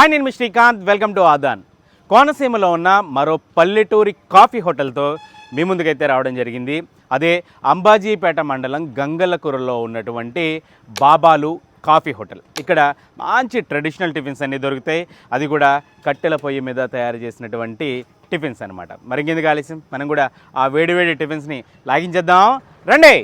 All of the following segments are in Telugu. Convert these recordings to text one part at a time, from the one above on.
హాయ్ నేను మీ శ్రీకాంత్. Welcome to Adaan. కోనసీమలో ఉన్న మరో పల్లెటూరి కాఫీ హోటల్తో మీ ముందుకైతే రావడం జరిగింది. అదే అంబాజీపేట మండలం గంగలకూరలో ఉన్నటువంటి బాబాలు కాఫీ హోటల్. ఇక్కడ మంచి ట్రెడిషనల్ టిఫిన్స్ అన్నీ దొరుకుతాయి. అది కూడా కట్టెల పొయ్యి మీద తయారు చేసినటువంటి టిఫిన్స్ అనమాట మరింకెందుకు ఆలస్యం? మనం కూడా ఆ వేడి వేడి టిఫిన్స్ని లాగించేద్దాం. రండి!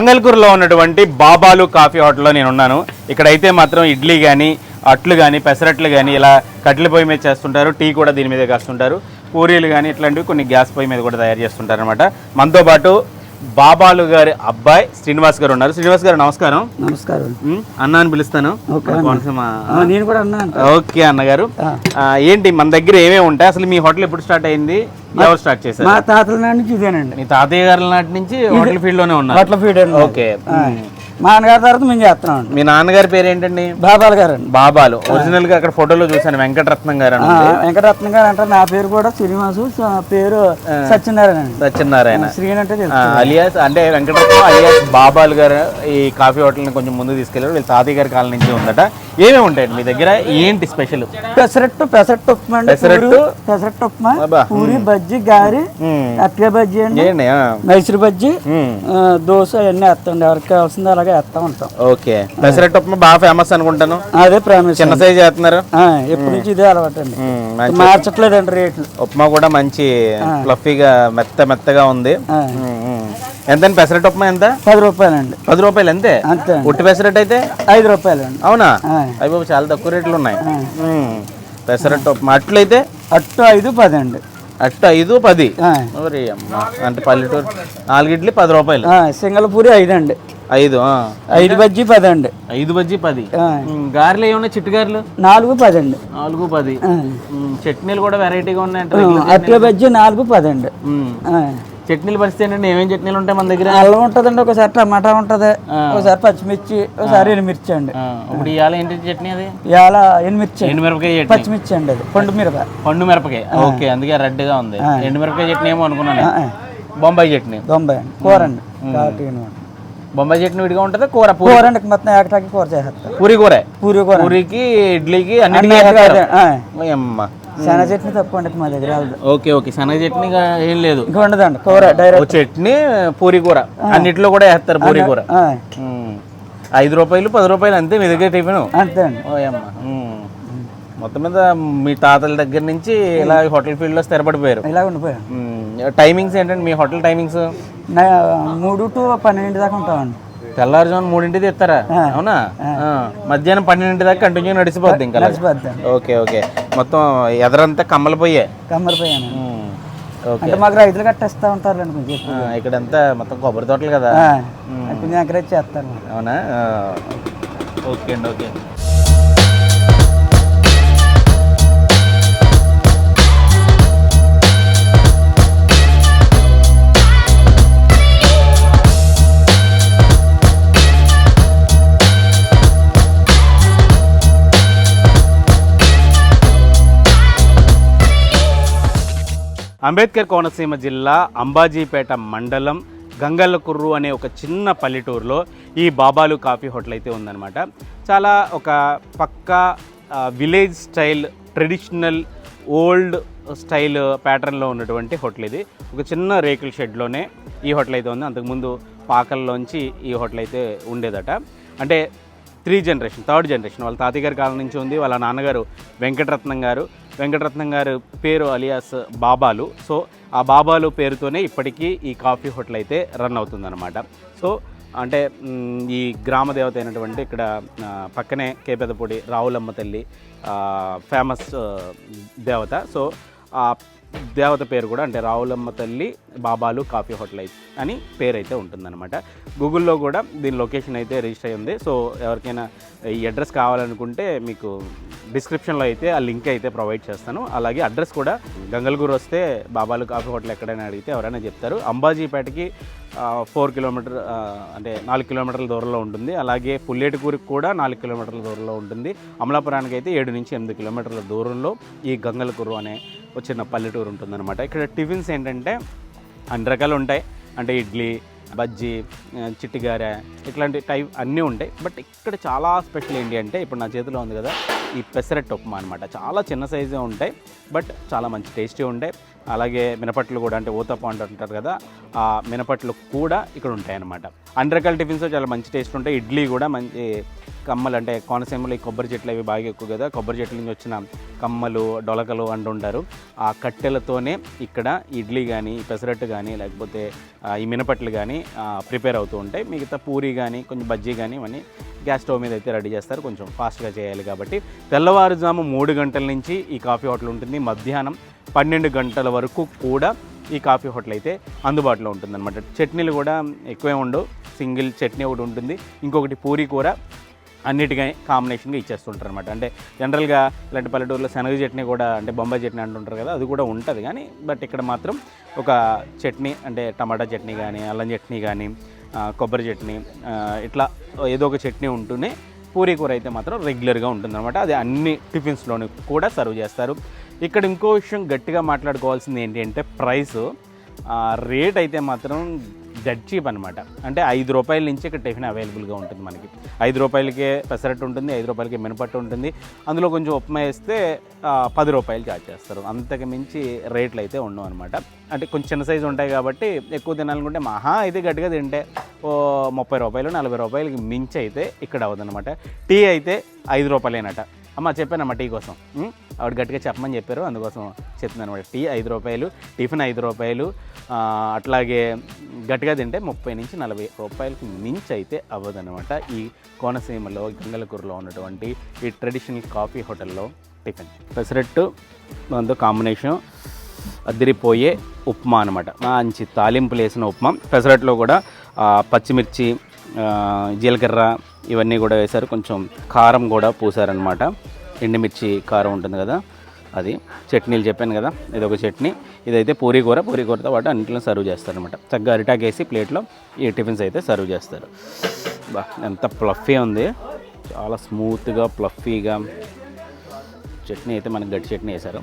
గంగల్కూరులో ఉన్నటువంటి బాబాలు కాఫీ హోటల్లో నేను ఉన్నాను ఇక్కడైతే మాత్రం ఇడ్లీ కానీ అట్లు కానీ పెసరట్లు కానీ ఇలా కట్టెల పొయ్యి మీద చేస్తుంటారు. టీ కూడా దీని మీద కాస్తుంటారు. పూరీలు కానీ ఇట్లాంటివి కొన్ని గ్యాస్ పొయ్యి మీద కూడా తయారు చేస్తుంటారు అనమాట మనతో పాటు బాబాలు గారి అబ్బాయి శ్రీనివాస్ గారు ఉన్నారు. శ్రీనివాస్ గారు నమస్కారం. నమస్కారం. అన్న అని పిలుస్తాను. నేను కూడా అన్నాను ఓకే అన్నగారు. ఏంటి మన దగ్గర ఏమేమి ఉంటాయి? అసలు మీ హోటల్ ఎప్పుడు స్టార్ట్ అయింది? ఎవరు స్టార్ట్ చేశారు? మా తాతల నాటి నుంచి ఇదేనండి. మీ తాతయ్య గారి నాటి నుంచి హోటల్ ఫీల్డ్లోనే ఉన్నారు బట్ల ఫీడ్ అండి ఓకే మా అన్నగారి తర్వాత మేము చేస్తున్నాం మీ నాన్నగారి పేరు ఏంటండి బాబాల గారు అండి బాబాలు. ఒరిజినల్గా అక్కడ ఫోటోలో చూశాను వెంకటరత్నం గారు అని. వెంకటరత్నం గారు అంటారు నా పేరు కూడా శ్రీనివాసు స- పేరు సత్యనారాయణ అండి. సత్యనారాయణ. శ్రీని అంటే తెలుసు ఆ, అలియాస్ అంటే వెంకటరత్నం అలియాస్ బాబాలు గారు ఈ కాఫీ హోటల్ని కొంచెం ముందు తీసుకెళ్ళారు. వీళ్ళ తాతయ్య గారి కాలం నుంచి ఉందట. ఏమేమి ఉంటాయండి మీ దగ్గర? ఏంటి స్పెషల్? పెసరట్టు పెసరట్టు ఉప్మా అండి పెసరట్టు? పూరి, పెసరట్టు ఉప్మా అబ్బా. పూరి బజ్జి గారి అట్టిగా బజ్జి అండి. ఏంటి? ఆ. మైసూరు బజ్జి మ్మ్. ఆ, దోశ అవన్నీ వేస్తామండి. ఎవరికి కావాల్సిందో అలాగే వేస్తా ఉంటాం. ఓకే. పెసరట్టు ఉప్మా బాగా ఫేమస్ అనుకుంటాను. అదే ప్రామిస్ చిన్న సైజ్ చేస్తున్నారు. ఎప్పటి నుంచి ఇదే అలవాటు అండి. మార్చట్లేదండి రేట్లు. ఉప్మా కూడా మంచి ఫ్లఫీగా మెత్త మెత్తగా ఉంది. ఎంతండి పెసరట్టు ఉప్మా ఎంత? పది రూపాయలండి. పది రూపాయలు అంతే? అంతే అండి. ఉట్టి పెసరట్టు అయితే? ఐదు రూపాయలండి. అవునా? ఆ. అవి బాబు చాలా తక్కువ రేట్లు ఉన్నాయి. మ్మ్. పెసరట్టు ఉప్మా. అట్లు అయితే అట్టు ఐదు పది అండి. అట్టు ఐదు పది. అంటే పల్లెటూరు నాలుగు ఇడ్లీ పది రూపాయలు. సింగల్ పూరి ఐదు అండి ఐదు. ఐదు బజ్జీ పది అండి ఐదు బజ్జీ పది. గారెలు ఏమన్నా చిట్టు గారెలు? నాలుగు పది అండి నాలుగు పది. చట్నీలు కూడా వెరైటీగా ఉన్నాయంట అట్టు బజ్జీ నాలుగు పది అండి చట్నీలు పరిస్థితి ఏంటంటే ఏమేం చట్నీలు ఉంటాయి మన దగ్గర? అల్లం ఉంటుందండి. ఒకసారి టమాటా ఉంటుంది. ఒకసారి పచ్చిమిర్చి ఒకసారి ఎనిమిర్చి అండి. ఇప్పుడు ఇవాళ ఏంటి చట్నీ అది? ఇవాళ ఎనిమిర్చి. ఎండుమిరపకాయ చట్నీ. పచ్చిమిర్చి అండి అది. పండు మిరప పండు మిరపకాయ. ఓకే అందుకే రెడ్గా ఉంది ఎండుమిరపకాయ చట్నీ ఏమో అనుకున్నాను బొంబాయి చట్నీ. అండి. కూర అండి. బొంబాయి చట్నీ విడిగా ఉంటుందా? కూర పూరి? కూర మొత్తం ఏకటాకి కూర చేసేస్తాం పూరి కూర? పూరి కూర. పూరికి ఇడ్లీకి అన్ని. శనగ చట్నీ తక్కువ అండి మా దగ్గర. Okay okay. శనగ చట్నీగా ఏం లేదు. ఇంకా ఉండదండి కూర డైరెక్ట్ చట్నీ పూరి కూర. అన్నిట్లో కూడా వేస్తారు పూరి కూర. ఐదు రూపాయలు పది రూపాయలు అంతే మీ దగ్గర టిఫిన్. అంతే అండి. ఓయమ్మ. మొత్తం మీద మీ తాతల దగ్గర నుంచి ఇలా హోటల్ ఫీల్డ్లో స్థిరపడిపోయారు. ఇలా ఉండిపోయాం మ్మ్. టైమింగ్స్ ఏంటండి? మీ హోటల్ టైమింగ్స్? మూడు టు పన్నెండు దాకా ఉంటామండి. తెల్లారుజామున మూడింటిది ఇస్తారా అవునా. మధ్యాహ్నం పన్నెండింటి దాకా కంటిన్యూ నడిచిపోద్ది ఇంకా ఓకే ఓకే. మొత్తం ఎదరంతా కమ్మలు పోయే కమ్మరిపోయాను ఓకే. అంటే మాకు రైతులు కట్టేస్తా. ఆ, ఇక్కడంతా మొత్తం కొబ్బరి తోటలు కదా? కొంచెం ఎంకరేజ్ చేస్తారు. అవునా. ఓకే అండి ఓకే. అంబేద్కర్ కోనసీమ జిల్లా అంబాజీపేట మండలం గంగల్లకుర్రు అనే ఒక చిన్న పల్లెటూరులో ఈ బాబాలు కాఫీ హోటల్ అయితే ఉందన్నమాట. చాలా ఒక పక్కా village style traditional old style ప్యాటర్న్లో ఉన్నటువంటి హోటల్ ఇది. ఒక చిన్న రేకుల షెడ్లోనే ఈ హోటల్ అయితే ఉంది. అంతకుముందు పాకల్లోంచి ఈ హోటల్ అయితే ఉండేదట. అంటే త్రీ జనరేషన్ థర్డ్ జనరేషన్. వాళ్ళ తాతగారి కాలం నుంచి ఉంది వాళ్ళ నాన్నగారు వెంకటరత్నం గారు. వెంకటరత్నం గారు పేరు అలియాస్ బాబాలు. సో ఆ బాబాలు పేరుతోనే ఇప్పటికీ ఈ కాఫీ హోటల్ అయితే రన్ అవుతుందన్నమాట. సో అంటే ఈ గ్రామ దేవత అయినటువంటి ఇక్కడ పక్కనే కేపెదపూడి రావులమ్మ తల్లి ఫేమస్ దేవత. సో దేవత పేరు కూడా అంటే రావులమ్మ తల్లి బాబాలు కాఫీ హోటల్ అయితే అని పేరు అయితే ఉంటుందన్నమాట. గూగుల్లో కూడా దీని లొకేషన్ అయితే రిజిస్టర్ అయి ఉంది సో ఎవరికైనా ఈ అడ్రస్ కావాలనుకుంటే మీకు డిస్క్రిప్షన్లో అయితే ఆ లింక్ అయితే ప్రొవైడ్ చేస్తాను. అలాగే అడ్రస్ కూడా గంగల్గూరు వస్తే బాబాలు కాఫీ హోటల్ ఎక్కడైనా అడిగితే ఎవరైనా చెప్తారు. అంబాజీపేటకి ఫోర్ కిలోమీటర్ అంటే నాలుగు కిలోమీటర్ల దూరంలో ఉంటుంది. అలాగే పుల్లేటికూరికి కూడా నాలుగు కిలోమీటర్ల దూరంలో ఉంటుంది. అమలాపురానికి అయితే ఏడు నుంచి ఎనిమిది కిలోమీటర్ల దూరంలో ఈ గంగలకూరు అనే ఒక చిన్న పల్లెటూరు ఉంటుందన్నమాట. ఇక్కడ టిఫిన్స్ ఏంటంటే అన్ని రకాలు ఉంటాయి. అంటే ఇడ్లీ బజ్జీ ఆ, చిట్టిగారె ఇట్లాంటి టైప్ అన్నీ ఉంటాయి. బట్ ఇక్కడ చాలా స్పెషల్ ఏంటి అంటే ఇప్పుడు నా చేతిలో ఉంది కదా ఈ పెసరెట్ ఉప్మా అనమాట చాలా చిన్న సైజే ఉంటాయి బట్ చాలా మంచి టేస్టీ ఉంటాయి. అలాగే మినపట్లు కూడా అంటే ఊతప్ప అంటుంటారు కదా ఆ మినపట్లు కూడా ఇక్కడ ఉంటాయన్నమాట. అన్ని రకాల టిఫిన్స్ చాలా మంచి టేస్ట్ ఉంటాయి. ఇడ్లీ కూడా మంచి కమ్మలు అంటే కోనసీమలో ఈ కొబ్బరి చెట్లు అవి బాగా ఎక్కువ కదా కొబ్బరి చెట్ల నుంచి వచ్చిన కమ్మలు డొలకలు అంటుంటారు ఆ కట్టెలతోనే ఇక్కడ ఇడ్లీ కానీ పెసరట్టు కానీ లేకపోతే ఈ మినపట్లు కానీ ప్రిపేర్ అవుతూ ఉంటాయి. మిగతా పూరి కానీ కొంచెం బజ్జీ కానీ ఇవన్నీ గ్యాస్ స్టవ్ మీద అయితే రెడీ చేస్తారు. కొంచెం ఫాస్ట్గా చేయాలి కాబట్టి తెల్లవారుజాము మూడు గంటల నుంచి ఈ కాఫీ హోటల్ ఉంటుంది. మధ్యాహ్నం పన్నెండు గంటల వరకు కూడా ఈ కాఫీ హోటల్ అయితే అందుబాటులో ఉంటుందన్నమాట. చట్నీలు కూడా ఎక్కువే ఉండవు. సింగిల్ చట్నీ ఒకటి ఉంటుంది. ఇంకొకటి పూరి కూర అన్నిటికీ కాంబినేషన్గా ఇచ్చేస్తుంటారు అనమాట అంటే జనరల్గా ఇలాంటి పల్లెటూరులో శనగ చట్నీ కూడా అంటే బొంబాయి చట్నీ అంటుంటారు కదా అది కూడా ఉంటుంది కానీ బట్ ఇక్కడ మాత్రం ఒక చట్నీ అంటే టమాటా చట్నీ కానీ అల్లం చట్నీ కానీ కొబ్బరి చట్నీ ఇట్లా ఏదో ఒక చట్నీ ఉంటూనే పూరీ కూర అయితే మాత్రం రెగ్యులర్గా ఉంటుందన్నమాట. అది అన్ని టిఫిన్స్లోని కూడా సర్వ్ చేస్తారు. ఇక్కడ ఇంకో విషయం గట్టిగా మాట్లాడుకోవాల్సింది ఏంటి అంటే ప్రైస్ రేట్ అయితే మాత్రం డెడ్ చీప్ అనమాట అంటే ఐదు రూపాయల నుంచి ఇక్కడ టిఫిన్ అవైలబుల్గా ఉంటుంది మనకి. ఐదు రూపాయలకే పెసరట్టు ఉంటుంది ఐదు రూపాయలకి మినపట్టు ఉంటుంది. అందులో కొంచెం ఉప్మా వేస్తే పది రూపాయలు చార్జ్ చేస్తారు. అంతకు మించి రేట్లు అయితే ఉండవు అనమాట అంటే కొంచెం చిన్న సైజు ఉంటాయి కాబట్టి ఎక్కువ తినాలనుకుంటే మహా అయితే గట్టిగా తింటే ఓ ముప్పై రూపాయలు నలభై రూపాయలకి మించి అయితే ఇక్కడ అవ్వదన్నమాట. టీ అయితే ఐదు రూపాయలేనట. అమ్మ చెప్పానమ్మా టీ కోసం. ఆవిడ గట్టిగా చెప్పమని చెప్పారు. అందుకోసం చెప్తున్నాను అనమాట టీ ఐదు రూపాయలు టిఫిన్ ఐదు రూపాయలు అట్లాగే గట్టిగా తింటే ముప్పై నుంచి నలభై రూపాయలకు మించి అయితే అవ్వదనమాట ఈ కోనసీమలో గంగలకూరులో ఉన్నటువంటి ఈ ట్రెడిషనల్ కాఫీ హోటల్లో టిఫిన్. పెసరట్టు దాంతో కాంబినేషన్. అదిరిపోయే ఉప్మా అనమాట మంచి తాలింపులు వేసిన ఉప్మా. పెసరట్లో కూడా పచ్చిమిర్చి జీలకర్ర ఇవన్నీ కూడా వేశారు. కొంచెం కారం కూడా పూసారనమాట ఎండుమిర్చి కారం ఉంటుంది కదా అది. చట్నీలు చెప్పాను కదా ఇది ఒక చట్నీ. ఇదైతే పూరీ కూర పూరీ కూరతో పాటు అన్నింటిలో సర్వ్ చేస్తారనమాట చక్కగా అరిటాక్ వేసి ప్లేట్లో ఈ టిఫిన్స్ అయితే సర్వ్ చేస్తారు. బా ఎంత ప్లఫీ ఉంది. చాలా స్మూత్గా ప్లఫీగా చట్నీ అయితే మనకి గట్టి చట్నీ వేశారు.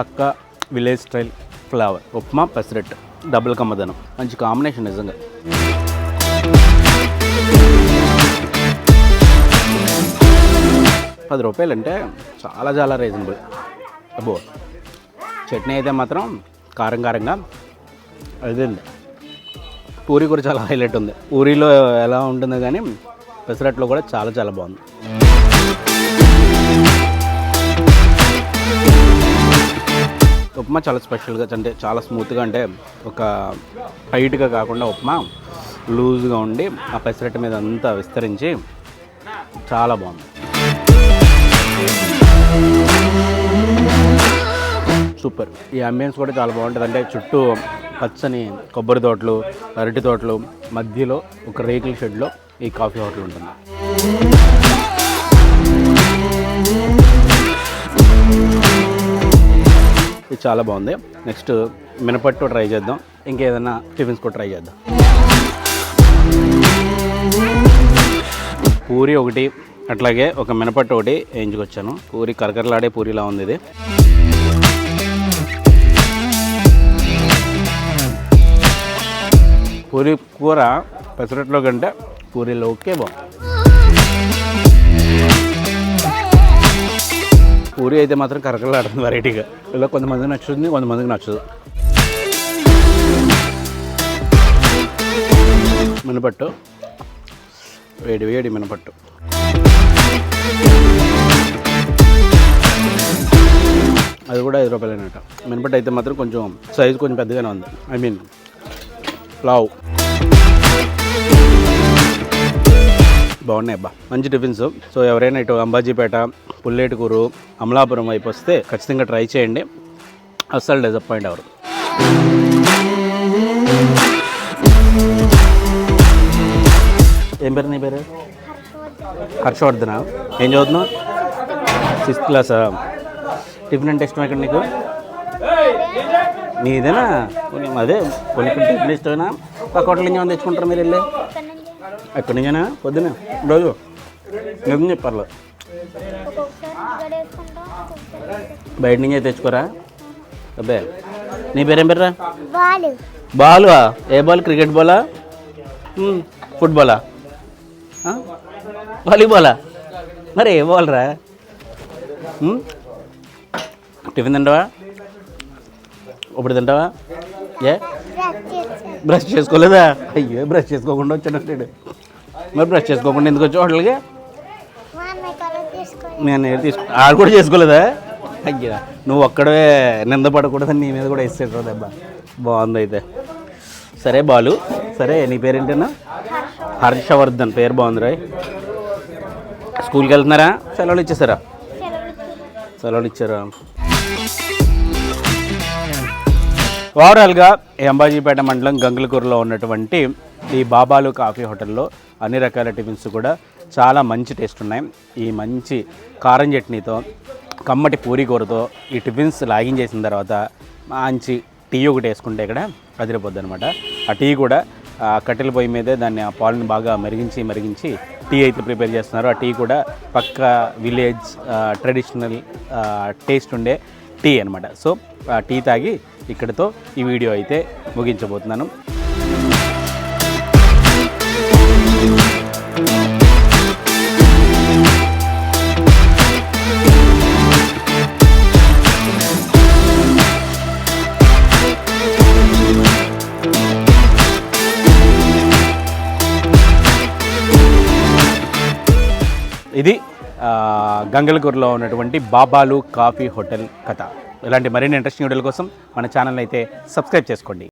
పక్క village style. Flavour. Upma pesarattu. Double కమ్మదనం. మంచి కాంబినేషన్ నిజంగా. పది రూపాయలు అంటే చాలా చాలా రీజనబుల్ అబ్బో. చట్నీ అయితే మాత్రం కారం కారంగా. అదండి పూరి కూడా చాలా హైలైట్ ఉంది. పూరిలో ఎలా ఉంటుందో కానీ పెసరట్లో కూడా చాలా చాలా బాగుంది. ఉప్మా చాలా స్పెషల్గా అంటే చాలా స్మూత్గా అంటే ఒక టైట్గా కాకుండా ఉప్మా లూజ్గా ఉండి ఆ పెసరట్టు మీద అంతా విస్తరించి చాలా బాగుంది. సూపర్. ఈ అంబియన్స్ కూడా చాలా బాగుంటుంది. అంటే చుట్టూ పచ్చని కొబ్బరి తోటలు అరటి తోటలు మధ్యలో ఒక రేకుల షెడ్లో ఈ కాఫీ హోటల్ ఉంటుంది. ఇది చాలా బాగుంది. నెక్స్ట్ మినపట్టు ట్రై చేద్దాం. ఇంకేదైనా టిఫిన్స్ కూడా ట్రై చేద్దాం. పూరి ఒకటి అట్లాగే ఒక మినపట్టు ఒకటి వేయించుకొచ్చాను. పూరి కరకరలాడే పూరిలా ఉంది ఇది. పూరి కూర పెసరట్లో కంటే పూరిలో ఓకే బాగుంది. పూరి అయితే మాత్రం కరకరలాడుతుంది వెరైటీగా ఇలా కొంతమందికి నచ్చుతుంది కొంతమందికి నచ్చదు. మినపట్టు. వేడి వేడి మినపట్టు. అది కూడా ఐదు రూపాయలైనట మినపట్టు అయితే మాత్రం కొంచెం సైజు కొంచెం పెద్దగానే ఉంది. ఐ మీన్ లావ్. బాగున్నాయి అబ్బా. మంచి టిఫిన్స్. సో ఎవరైనా ఇటు అంబాజీపేట పుల్లేటికూరు అమలాపురం వైపు వస్తే ఖచ్చితంగా ట్రై చేయండి. అస్సలు డిసప్పాయింట్ అవరు ఏం పేరు నీ పేరు? హర్షవర్ధన? ఏం చదువుతున్నావు? సిక్స్త్ క్లాసా? టిఫిన్ అంటే ఇష్టం ఎక్కడ నీకు? నీదేనా? అదే కొన్ని టిఫిన్ ఇష్టమేనా? పక్క హోటల్ నుంచి తెచ్చుకుంటారు మీరు వెళ్ళి? ఎక్కడి నుంచేనా? పొద్దున రోజు? నిజం చెప్పాలి బయట నుంచే తెచ్చుకోరా? అబ్బే. నీ పేరేం పేర్రా? బాలు. ఏ బాల్? క్రికెట్ బాలా? ఫుట్బాలా? వాలీబాలా? మరి ఏ బాల్ రా? టిఫిన్ తింటావా? ఇప్పుడు తింటావా? ఏ? బ్రష్ చేసుకోలేదా? అయ్యో బ్రష్ చేసుకోకుండా వచ్చాడు మరి బ్రష్ చేసుకోకుండా ఎందుకు వచ్చావు హోటల్కి? నేను తీసుకో ఆడు కూడా చేసుకోలేదా? అయ్యా నువ్వు ఒక్కడే నింద పడకూడదని నీ మీద కూడా ఇస్తాడు దెబ్బ. బాగుంది అయితే. సరే బాలు సరే నీ పేరేంటన్నా? హర్షవర్ధన్. పేరు బాగుంది రాయ్. స్కూల్కి వెళ్తున్నారా? సెలవులు ఇచ్చేసారా? సెలవులు ఇచ్చారా? ఓవరాల్గా అంబాజీపేట మండలం గంగులకూరులో ఉన్నటువంటి ఈ బాబాలు కాఫీ హోటల్లో అన్ని రకాల టిఫిన్స్ కూడా చాలా మంచి టేస్ట్ ఉన్నాయి. ఈ మంచి కారం చట్నీతో కమ్మటి పూరి కూరతో ఈ టిఫిన్స్ లాగింగ్ చేసిన తర్వాత మంచి టీ ఒకటి వేసుకుంటే ఇక్కడ అదిరిపోద్ది అనమాట ఆ టీ కూడా ఆ కట్టెల పొయ్యి మీదే దాన్ని ఆ పాలను బాగా మరిగించి మరిగించి టీ అయితే ప్రిపేర్ చేస్తున్నారు. ఆ టీ కూడా పక్క విలేజ్ ట్రెడిషనల్ టేస్ట్ ఉండే టీ అనమాట సో టీ తాగి ఇక్కడితో ఈ వీడియో అయితే ముగించబోతున్నాను. ఇది ఆ, గంగలకూరులో ఉన్నటువంటి బాబాలు కాఫీ హోటల్ కథ. ఇలాంటి మరిన్ని ఇంట్రెస్టింగ్ వీడియోల కోసం మన ఛానల్ అయితే సబ్స్క్రైబ్ చేసుకోండి.